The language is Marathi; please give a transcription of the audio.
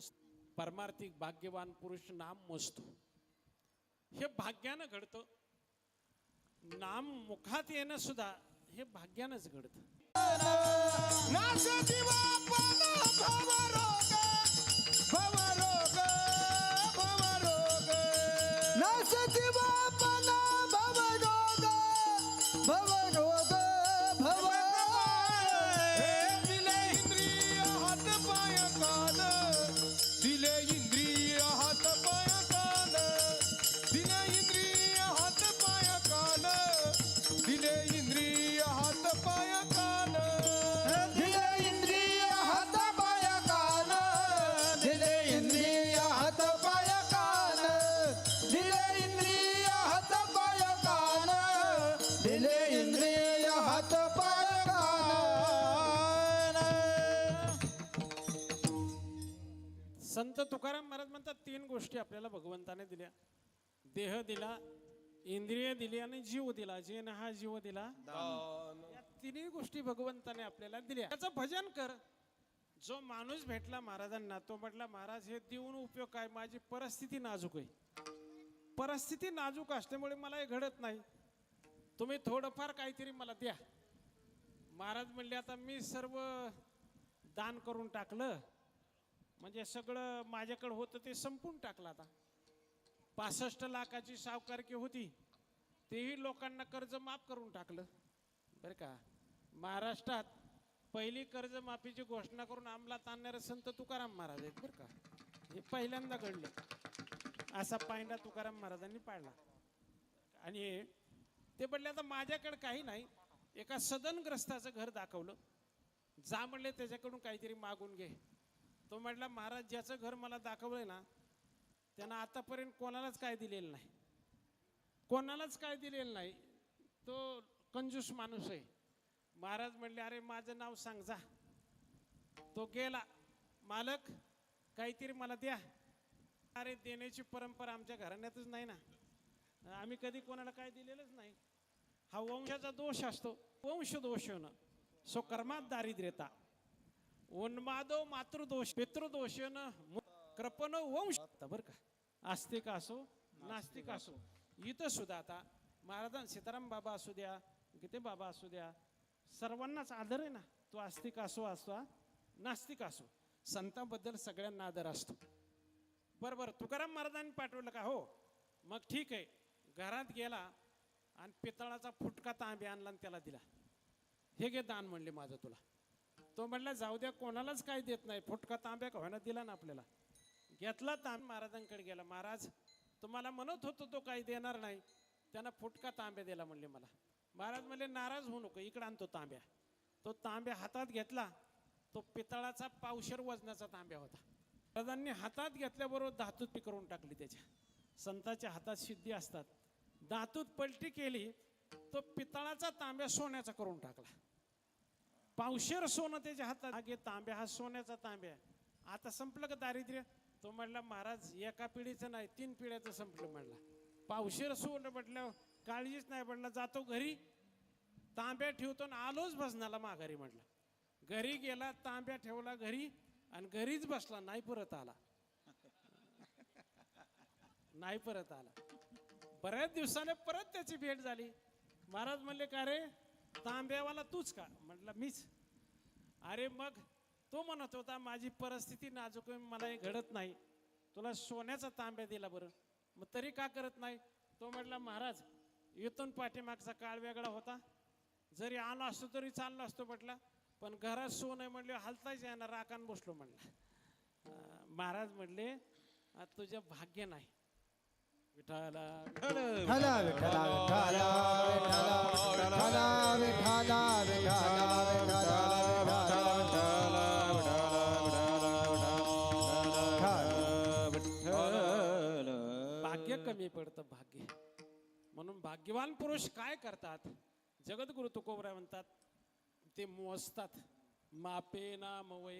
मोजतो परमार्थिक भाग्यवान पुरुष नाम मोजतो हे भाग्यानं घडतं. नाम मुखात येणं सुद्धा हे भाग्यानंच घडतं. इंद्रिय हात पाय कान संत तुकाराम महाराज म्हणतात तीन गोष्टी आपल्याला भगवंताने दिल्या. देह दिला इंद्रिय दिली आणि जीव दिला. जे हा जीव दिला या तिन्ही गोष्टी भगवंताने आपल्याला दिल्या. त्याचं भजन कर. जो माणूस भेटला महाराजांना तो म्हटला महाराज हे देऊन उपयोग काय? माझी परिस्थिती नाजूक आहे. परिस्थिती नाजूक असल्यामुळे मला हे घडत नाही. तुम्ही थोडंफार काहीतरी मला द्या. महाराज म्हणले आता मी सर्व दान करून टाकलं. म्हणजे सगळं माझ्याकडं होतं ते संपून टाकलं आता. पासष्ट लाखाची सावकारकी होती. तेही लोकांना कर्ज माफ करून टाकलं. बरं का? महाराष्ट्रात पहिली कर्जमाफीची घोषणा करून अंमलात आणणारे संत तुकाराम महाराज आहेत बरं का? हे पहिल्यांदा घडलं. असा पायंडा तुकाराम महाराजांनी पाळला. आणि ते म्हणले आता माझ्याकडे काही नाही. एका सदनग्रस्ताचं घर दाखवलं. जा म्हणले त्याच्याकडून काहीतरी मागून घे. तो म्हटला महाराज ज्याचं घर मला दाखवलंय ना त्यानं आतापर्यंत कोणालाच काय दिलेलं नाही. कोणालाच काय दिलेलं नाही. तो कंजूस माणूस आहे. महाराज म्हणले अरे माझं नाव सांग जा. तो गेला मालक काहीतरी मला द्या. अरे देण्याची परंपरा आमच्या घराण्यातच नाही ना. आम्ही कधी कोणाला काय दिलेलंच नाही. हा वंशाचा दोष असतो. वंश दोष होणं. सो कर्मात दारिद्र्यता. उन्मादो मातृदोष न कृपण वंश बर का. आस्तिक असो नास्तिक असो. इथं सुद्धा आता महाराजां सीताराम बाबा असू द्या गीते बाबा असू द्या सर्वांनाच आदर आहे ना. तो आस्तिक असो असो नास्तिक असो. संतांबद्दल सगळ्यांना आदर असतो. बरोबर तुकाराम महाराजांनी पाठवलं का? हो. मग ठीक आहे. घरात गेला आणि पितळाचा फुटका तांबे आणला आणि त्याला दिला. हे घे दान म्हणले माझं तुला. तो म्हणला जाऊ द्या कोणालाच काय देत नाही. फुटका तांब्या का होईना दिला ना आपल्याला. घेतला तांब महाराजांकडे गेला. महाराज तुम्हाला म्हणत होतो तो काही देणार नाही. त्यानं फुटका तांब्या दिला म्हणले मला. महाराज म्हणले नाराज होऊ नको इकडं आणतो तांब्या. तो तांब्या हातात घेतला. तो पितळाचा पावशर वजनाचा तांब्या होता. महाराजांनी हातात घेतल्याबरोबर धातू पी टाकली त्याच्या. संतांच्या हातात सिद्धी असतात. धातूत पलटी केली तो पितळाचा तांब्या सोन्याचा करून टाकला. पावशेर सोनं त्याच्या हातात आगे तांब्या हा सोन्याचा तांब्या आता संपलं का दारिद्र्य? तो म्हणला महाराज एका पिढीचं नाही तीन पिढ्याचं संपलं म्हणला. पावशेर सोनं म्हटलं काळजीच नाही म्हटलं जातो घरी तांब्या ठेवतो आणि आलोच भजनाला माघारी म्हटलं घरी गेला तांब्या ठेवला घरी आणि घरीच बसला नाही परत आला. नाही परत आला. बऱ्याच दिवसाने परत त्याची भेट झाली. महाराज म्हणले का रे? तांब्यावाला तूच का? म्हटलं मीच. अरे मग? तो म्हणत होता माझी परिस्थिती नाजूक मला हे घडत नाही. तुला सोन्याचा तांब्या दिला बरं. मग तरी का करत नाही? तो म्हटला महाराज इथून पाठीमागचा काळ वेगळा होता. जरी आलो असतो तरी चाललो असतो म्हटला. पण घरात सोनं म्हटलं म्हणले हलताच येणार राकान बसलो म्हणला. महाराज म्हणले तुझं भाग्य नाही. विठाला भाग्य कमी पडतं भाग्य. म्हणून भाग्यवान पुरुष काय करतात? जगद्गुरु तुकोबरा म्हणतात ते मोजतात. मापे ना मवय